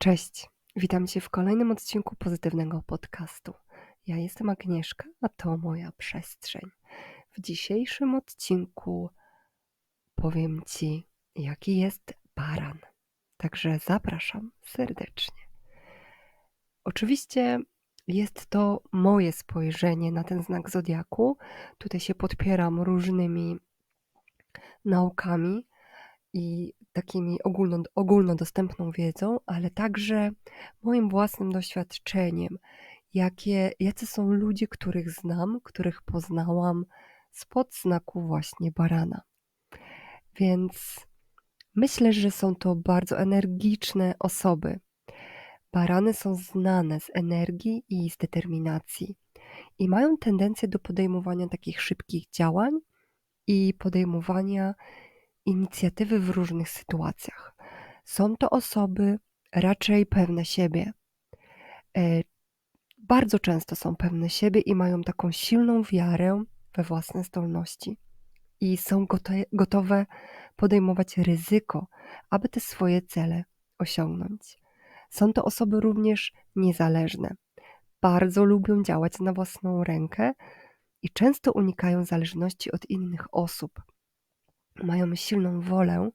Cześć, witam Cię w kolejnym odcinku pozytywnego podcastu. Ja jestem Agnieszka, a to moja przestrzeń. W dzisiejszym odcinku powiem Ci, jaki jest baran. Także zapraszam serdecznie. Oczywiście jest to moje spojrzenie na ten znak zodiaku. Tutaj się podpieram różnymi naukami i takimi ogólno, ogólnodostępną wiedzą, ale także moim własnym doświadczeniem, jakie, jacy są ludzie, których znam, których poznałam spod znaku właśnie barana. Więc myślę, że są to bardzo energiczne osoby. Barany są znane z energii i z determinacji i mają tendencję do podejmowania takich szybkich działań i podejmowania inicjatywy w różnych sytuacjach. Są to osoby raczej pewne siebie. E, bardzo często są pewne siebie i mają taką silną wiarę we własne zdolności i są gotowe podejmować ryzyko, aby te swoje cele osiągnąć. Są to osoby również niezależne. Bardzo lubią działać na własną rękę i często unikają zależności od innych osób mają silną wolę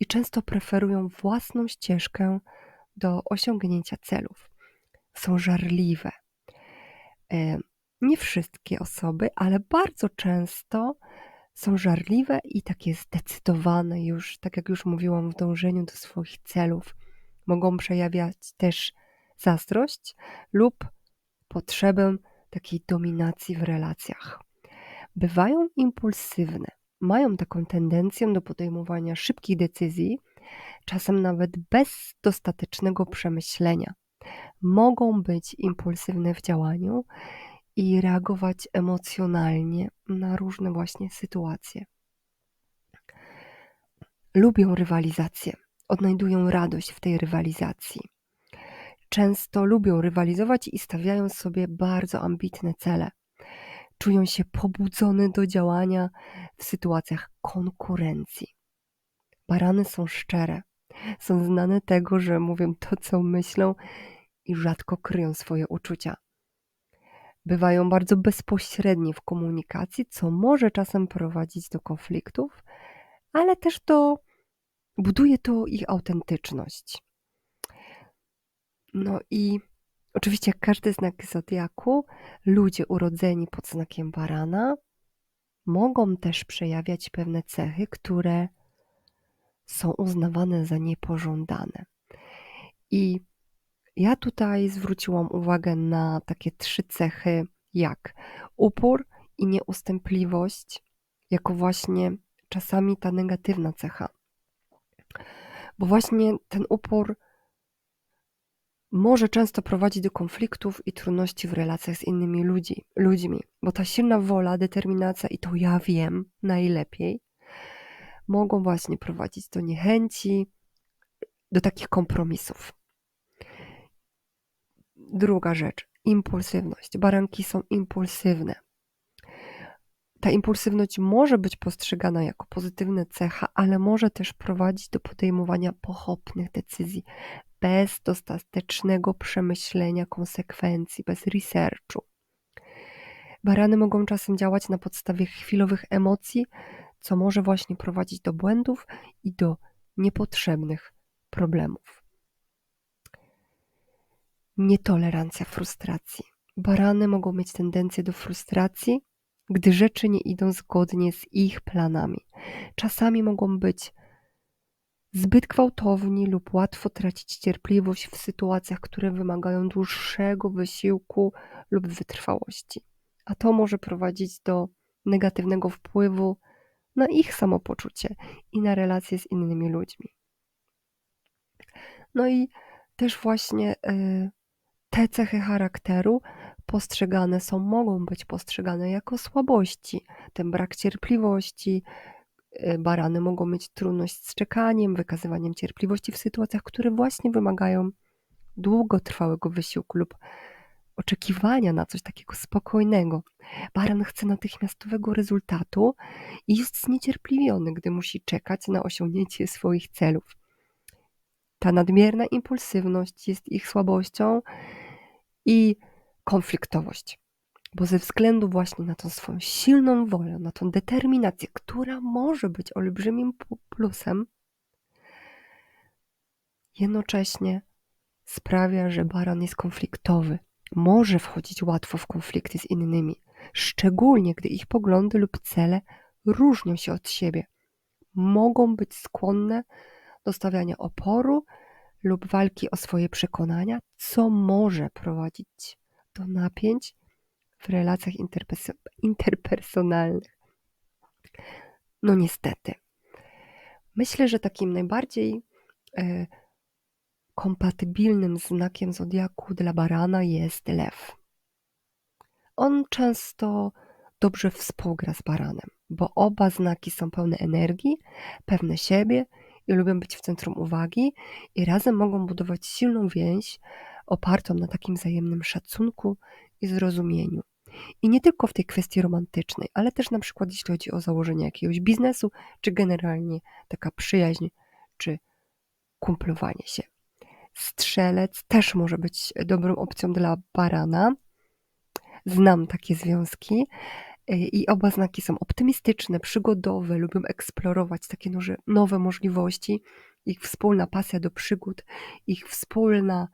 i często preferują własną ścieżkę do osiągnięcia celów. Są żarliwe. E, nie wszystkie osoby, ale bardzo często są żarliwe i takie zdecydowane już, tak jak już mówiłam, w dążeniu do swoich celów. Mogą przejawiać też zazdrość lub potrzebę takiej dominacji w relacjach. Bywają impulsywne, mają taką tendencję do podejmowania szybkich decyzji, czasem nawet bez dostatecznego przemyślenia. Mogą być impulsywne w działaniu i reagować emocjonalnie na różne właśnie sytuacje. Lubią rywalizację, odnajdują radość w tej rywalizacji. Często lubią rywalizować i stawiają sobie bardzo ambitne cele czują się pobudzone do działania w sytuacjach konkurencji. Barany są szczere, są znane tego, że mówią to, co myślą i rzadko kryją swoje uczucia. Bywają bardzo bezpośredni w komunikacji, co może czasem prowadzić do konfliktów, ale też do buduje to ich autentyczność. No i Oczywiście każdy znak zodiaku, ludzie urodzeni pod znakiem barana mogą też przejawiać pewne cechy, które są uznawane za niepożądane. I ja tutaj zwróciłam uwagę na takie trzy cechy, jak upór i nieustępliwość, jako właśnie czasami ta negatywna cecha. Bo właśnie ten upór może często prowadzić do konfliktów i trudności w relacjach z innymi ludzi, ludźmi, bo ta silna wola, determinacja i to ja wiem najlepiej mogą właśnie prowadzić do niechęci, do takich kompromisów. Druga rzecz, impulsywność. Baranki są impulsywne. Ta impulsywność może być postrzegana jako pozytywna cecha, ale może też prowadzić do podejmowania pochopnych decyzji, bez dostatecznego przemyślenia konsekwencji, bez researchu. Barany mogą czasem działać na podstawie chwilowych emocji, co może właśnie prowadzić do błędów i do niepotrzebnych problemów. Nietolerancja frustracji. Barany mogą mieć tendencję do frustracji, gdy rzeczy nie idą zgodnie z ich planami. Czasami mogą być zbyt gwałtowni lub łatwo tracić cierpliwość w sytuacjach, które wymagają dłuższego wysiłku lub wytrwałości. A to może prowadzić do negatywnego wpływu na ich samopoczucie i na relacje z innymi ludźmi. No i też właśnie y, te cechy charakteru postrzegane są, mogą być postrzegane jako słabości. Ten brak cierpliwości, barany mogą mieć trudność z czekaniem, wykazywaniem cierpliwości w sytuacjach, które właśnie wymagają długotrwałego wysiłku lub oczekiwania na coś takiego spokojnego. Baran chce natychmiastowego rezultatu i jest zniecierpliwiony, gdy musi czekać na osiągnięcie swoich celów. Ta nadmierna impulsywność jest ich słabością i konfliktowość. Bo ze względu właśnie na tą swoją silną wolę, na tą determinację, która może być olbrzymim plusem, jednocześnie sprawia, że baran jest konfliktowy. Może wchodzić łatwo w konflikty z innymi, szczególnie gdy ich poglądy lub cele różnią się od siebie. Mogą być skłonne do stawiania oporu lub walki o swoje przekonania, co może prowadzić do napięć w relacjach interpersonalnych. No niestety. Myślę, że takim najbardziej e, kompatybilnym znakiem zodiaku dla barana jest lew. On często dobrze współgra z baranem, bo oba znaki są pełne energii, pewne siebie i lubią być w centrum uwagi i razem mogą budować silną więź opartą na takim wzajemnym szacunku i zrozumieniu. I nie tylko w tej kwestii romantycznej, ale też na przykład jeśli chodzi o założenie jakiegoś biznesu, czy generalnie taka przyjaźń, czy kumplowanie się. Strzelec też może być dobrą opcją dla barana. Znam takie związki y, i oba znaki są optymistyczne, przygodowe, lubią eksplorować takie nowe możliwości. Ich wspólna pasja do przygód, ich wspólna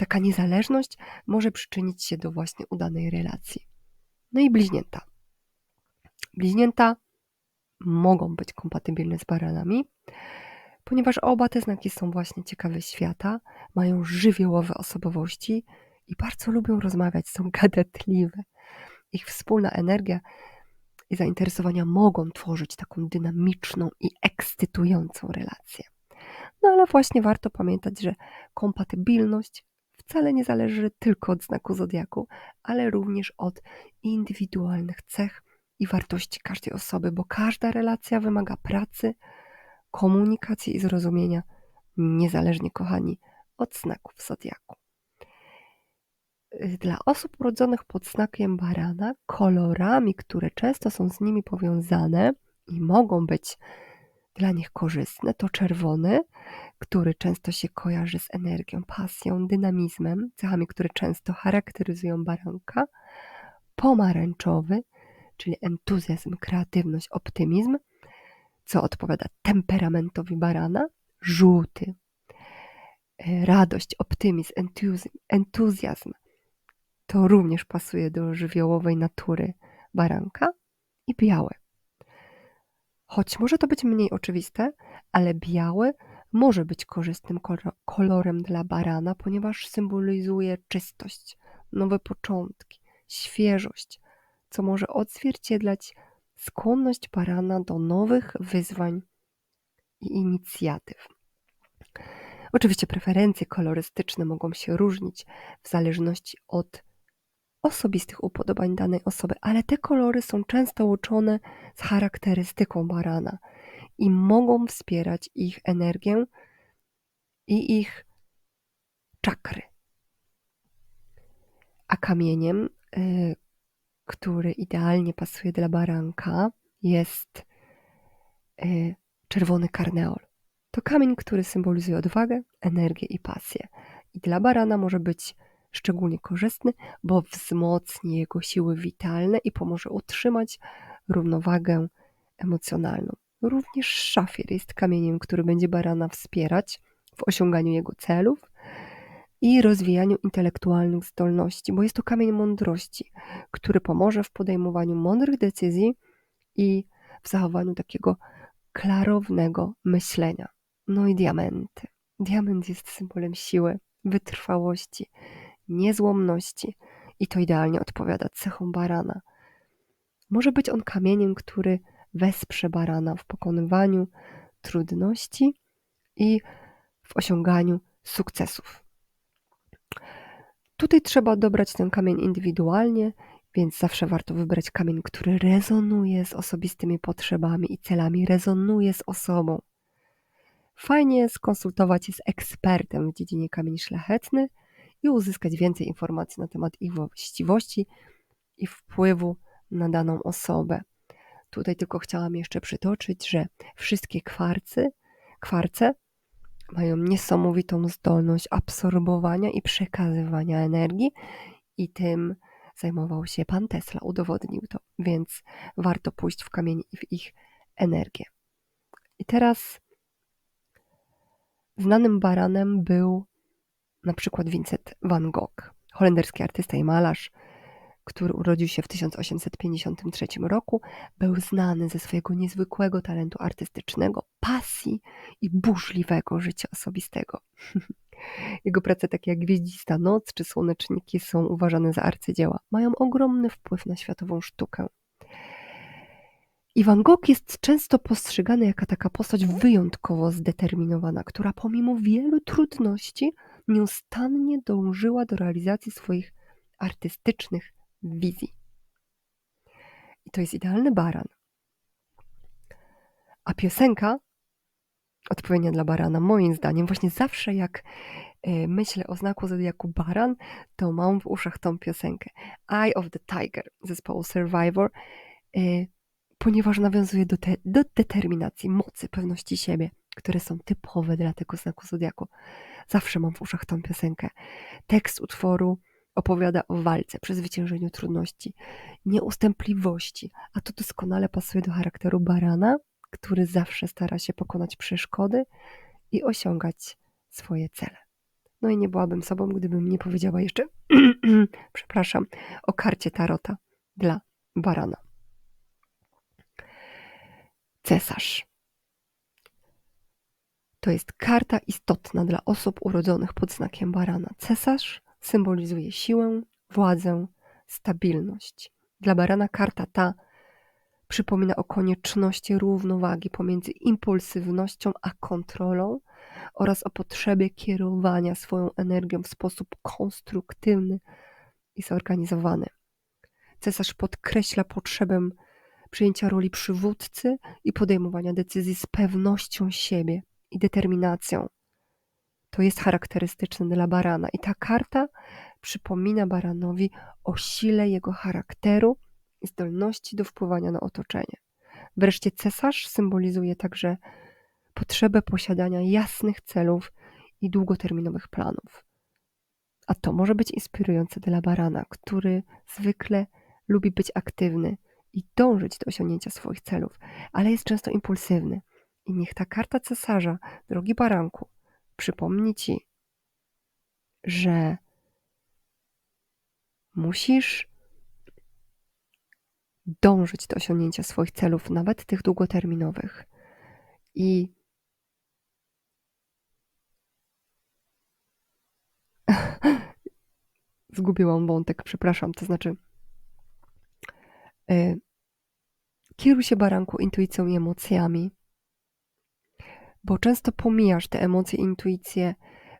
taka niezależność może przyczynić się do właśnie udanej relacji. No i bliźnięta. Bliźnięta mogą być kompatybilne z baranami, ponieważ oba te znaki są właśnie ciekawe świata, mają żywiołowe osobowości i bardzo lubią rozmawiać, są gadatliwe. Ich wspólna energia i zainteresowania mogą tworzyć taką dynamiczną i ekscytującą relację. No ale właśnie warto pamiętać, że kompatybilność wcale nie zależy tylko od znaku zodiaku, ale również od indywidualnych cech i wartości każdej osoby, bo każda relacja wymaga pracy, komunikacji i zrozumienia, niezależnie, kochani, od znaków zodiaku. Dla osób urodzonych pod znakiem barana, kolorami, które często są z nimi powiązane i mogą być dla nich korzystne, to czerwony, który często się kojarzy z energią, pasją, dynamizmem, cechami, które często charakteryzują baranka, pomarańczowy, czyli entuzjazm, kreatywność, optymizm, co odpowiada temperamentowi barana, żółty, e, radość, optymizm, entuzjazm. To również pasuje do żywiołowej natury baranka i białe. Choć może to być mniej oczywiste, ale biały może być korzystnym kolorem dla barana, ponieważ symbolizuje czystość, nowe początki, świeżość, co może odzwierciedlać skłonność barana do nowych wyzwań i inicjatyw. Oczywiście preferencje kolorystyczne mogą się różnić w zależności od osobistych upodobań danej osoby, ale te kolory są często łączone z charakterystyką barana i mogą wspierać ich energię i ich czakry. A kamieniem, y, który idealnie pasuje dla baranka, jest y, czerwony karneol. To kamień, który symbolizuje odwagę, energię i pasję. I dla barana może być szczególnie korzystny, bo wzmocni jego siły witalne i pomoże utrzymać równowagę emocjonalną. Również szafir jest kamieniem, który będzie barana wspierać w osiąganiu jego celów i rozwijaniu intelektualnych zdolności, bo jest to kamień mądrości, który pomoże w podejmowaniu mądrych decyzji i w zachowaniu takiego klarownego myślenia. No i diamenty. Diament jest symbolem siły, wytrwałości, niezłomności i to idealnie odpowiada cechom barana. Może być on kamieniem, który wesprze barana w pokonywaniu trudności i w osiąganiu sukcesów. Tutaj trzeba dobrać ten kamień indywidualnie, więc zawsze warto wybrać kamień, który rezonuje z osobistymi potrzebami i celami, rezonuje z osobą. Fajnie skonsultować się z ekspertem w dziedzinie kamień szlachetny i uzyskać więcej informacji na temat ich właściwości i wpływu na daną osobę. Tutaj tylko chciałam jeszcze przytoczyć, że wszystkie kwarcy, kwarce mają niesamowitą zdolność absorbowania i przekazywania energii, i tym zajmował się pan Tesla, udowodnił to, więc warto pójść w kamień i w ich energię. I teraz znanym baranem był na przykład Vincent van Gogh, holenderski artysta i malarz, który urodził się w 1853 roku, był znany ze swojego niezwykłego talentu artystycznego, pasji i burzliwego życia osobistego. Jego prace takie jak Gwieździsta Noc czy Słoneczniki są uważane za arcydzieła. Mają ogromny wpływ na światową sztukę. I Van Gogh jest często postrzegany jako taka postać wyjątkowo zdeterminowana, która pomimo wielu trudności nieustannie dążyła do realizacji swoich artystycznych wizji. I to jest idealny baran. A piosenka odpowiednia dla barana, moim zdaniem, właśnie zawsze jak e, myślę o znaku zodiaku baran, to mam w uszach tą piosenkę Eye of the Tiger zespołu Survivor, e, ponieważ nawiązuje do, te, do determinacji, mocy, pewności siebie, które są typowe dla tego znaku zodiaku. Zawsze mam w uszach tą piosenkę. Tekst utworu opowiada o walce, przezwyciężeniu trudności, nieustępliwości, a to doskonale pasuje do charakteru barana, który zawsze stara się pokonać przeszkody i osiągać swoje cele. No i nie byłabym sobą, gdybym nie powiedziała jeszcze, przepraszam, o karcie tarota dla barana. Cesarz. To jest karta istotna dla osób urodzonych pod znakiem barana. Cesarz symbolizuje siłę, władzę, stabilność. Dla barana karta ta przypomina o konieczności równowagi pomiędzy impulsywnością a kontrolą oraz o potrzebie kierowania swoją energią w sposób konstruktywny i zorganizowany. Cesarz podkreśla potrzebę przyjęcia roli przywódcy i podejmowania decyzji z pewnością siebie i determinacją. To jest charakterystyczne dla barana i ta karta przypomina baranowi o sile jego charakteru i zdolności do wpływania na otoczenie. Wreszcie cesarz symbolizuje także potrzebę posiadania jasnych celów i długoterminowych planów. A to może być inspirujące dla barana, który zwykle lubi być aktywny i dążyć do osiągnięcia swoich celów, ale jest często impulsywny. I niech ta karta cesarza, drogi baranku, przypomni ci, że musisz dążyć do osiągnięcia swoich celów, nawet tych długoterminowych. I zgubiłam wątek, przepraszam, to znaczy yy, kieruj się baranku intuicją i emocjami, bo często pomijasz te emocje intuicje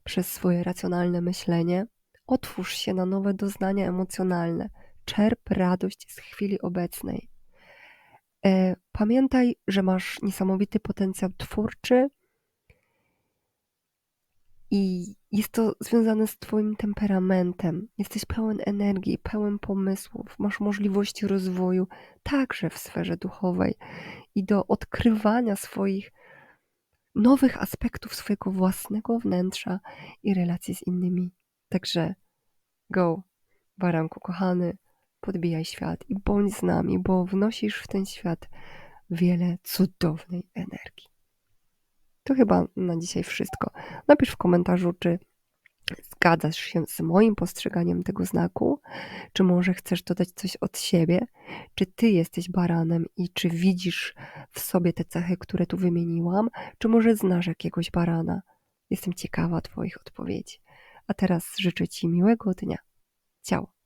przez swoje racjonalne myślenie. Otwórz się na nowe doznania emocjonalne czerp radość z chwili obecnej. E, pamiętaj, że masz niesamowity potencjał twórczy i jest to związane z Twoim temperamentem. Jesteś pełen energii, pełen pomysłów, masz możliwości rozwoju także w sferze duchowej i do odkrywania swoich nowych aspektów swojego własnego wnętrza i relacji z innymi. Także go, baranku kochany podbijaj świat i bądź z nami, bo wnosisz w ten świat wiele cudownej energii. To chyba na dzisiaj wszystko. Napisz w komentarzu, czy zgadzasz się z moim postrzeganiem tego znaku, czy może chcesz dodać coś od siebie, czy ty jesteś baranem i czy widzisz w sobie te cechy, które tu wymieniłam, czy może znasz jakiegoś barana. Jestem ciekawa Twoich odpowiedzi. A teraz życzę Ci miłego dnia. Ciao.